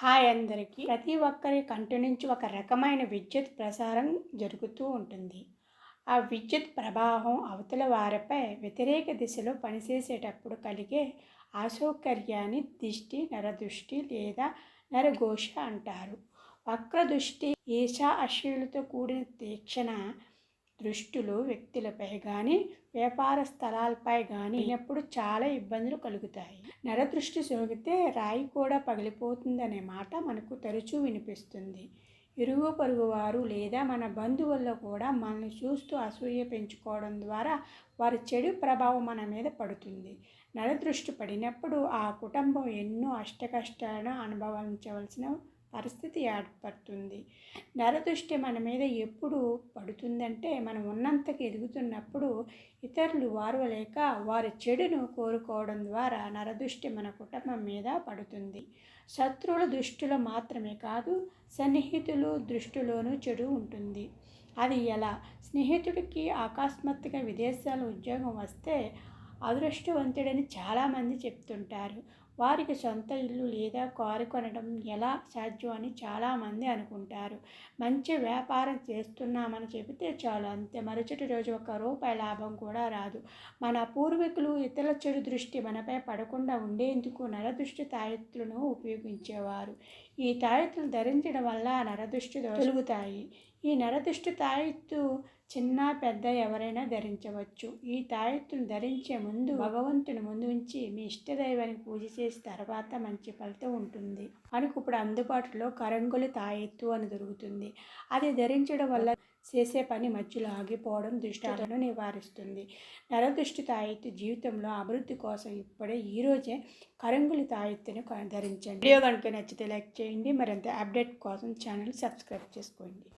Hi అందరికీ. ప్రతి ఒక్కరి కంటి నుంచి ఒక రకమైన విద్యుత్ ప్రసారం జరుగుతూ ఉంటుంది. ఆ విద్యుత్ ప్రవాహం అవతల వారిపై వ్యతిరేక దిశలో పనిచేసేటప్పుడు కలిగే అసౌకర్యాన్ని దిష్టి నరదృష్టి లేదా నరఘోష అంటారు. వక్ర దృష్టి ఈశా అశ్యులతో కూడిన తీక్షణ దృష్టులు వ్యక్తులపై కానీ వ్యాపార స్థలాలపై కానీ ఎప్పుడు చాలా ఇబ్బందులు కలుగుతాయి. నరదృష్టి సోకితే రాయి కూడా పగిలిపోతుందనే మాట మనకు తరచూ వినిపిస్తుంది. ఇరుగు పొరుగు వారు లేదా మన బంధువుల్లో కూడా మనల్ని చూస్తూ అసూయ పెంచుకోవడం ద్వారా వారి చెడు ప్రభావం మన మీద పడుతుంది. నరదృష్టి పడినప్పుడు ఆ కుటుంబం ఎన్నో అష్టకష్టాలను అనుభవించవలసిన పరిస్థితి ఏర్పడుతుంది. నరదృష్టి మన మీద ఎప్పుడు పడుతుందంటే మనం ఉన్నంతకి ఎదుగుతున్నప్పుడు ఇతరులు వారవలేక వారి చెడును కోరుకోవడం ద్వారా నరదృష్టి మన కుటుంబం మీద పడుతుంది. శత్రువుల దృష్టిలో మాత్రమే కాదు సన్నిహితులు దృష్టిలోనూ చెడు ఉంటుంది. అది ఎలా? స్నేహితుడికి అకస్మాత్తుగా విదేశాల ఉద్యోగం వస్తే అదృష్టవంతుడని చాలామంది చెప్తుంటారు. వారికి సొంత ఇల్లు లేదా కారు కొనడం ఎలా సాధ్యం అని చాలామంది అనుకుంటారు. మంచి వ్యాపారం చేస్తున్నామని చెబితే చాలు అంతే. మరుసటి రోజు ఒక రూపాయి లాభం కూడా రాదు. మన పూర్వీకులు ఇతరుల చెడు దృష్టి మనపై పడకుండా ఉండేందుకు నరదృష్టి తాయెత్తులను ఉపయోగించేవారు. ఈ తాయెత్తులు ధరించడం వల్ల నరదృష్టి తొలుగుతాయి. ఈ నరదృష్టి తాయెత్తు చిన్న పెద్ద ఎవరైనా ధరించవచ్చు. ఈ తాయెత్తును ధరించే ముందు భగవంతుని ముందు ఉంచి మీ ఇష్టదైవానికి పూజ చేసిన తర్వాత మంచి ఫలితం ఉంటుంది. మనకు ఇప్పుడు అందుబాటులో కరంగులు తాయెత్తు అని దొరుకుతుంది. అది ధరించడం వల్ల చేసే పని మధ్యలో ఆగిపోవడం దుష్టాలను నివారిస్తుంది. నరదృష్టి తాయెత్తు జీవితంలో అభివృద్ధి కోసం ఇప్పుడే ఈరోజే కరంగులు తాయెత్తును ధరించండి. వీడియో కనుక నచ్చితే లైక్ చేయండి. మరింత అప్డేట్ కోసం ఛానల్ సబ్స్క్రైబ్ చేసుకోండి.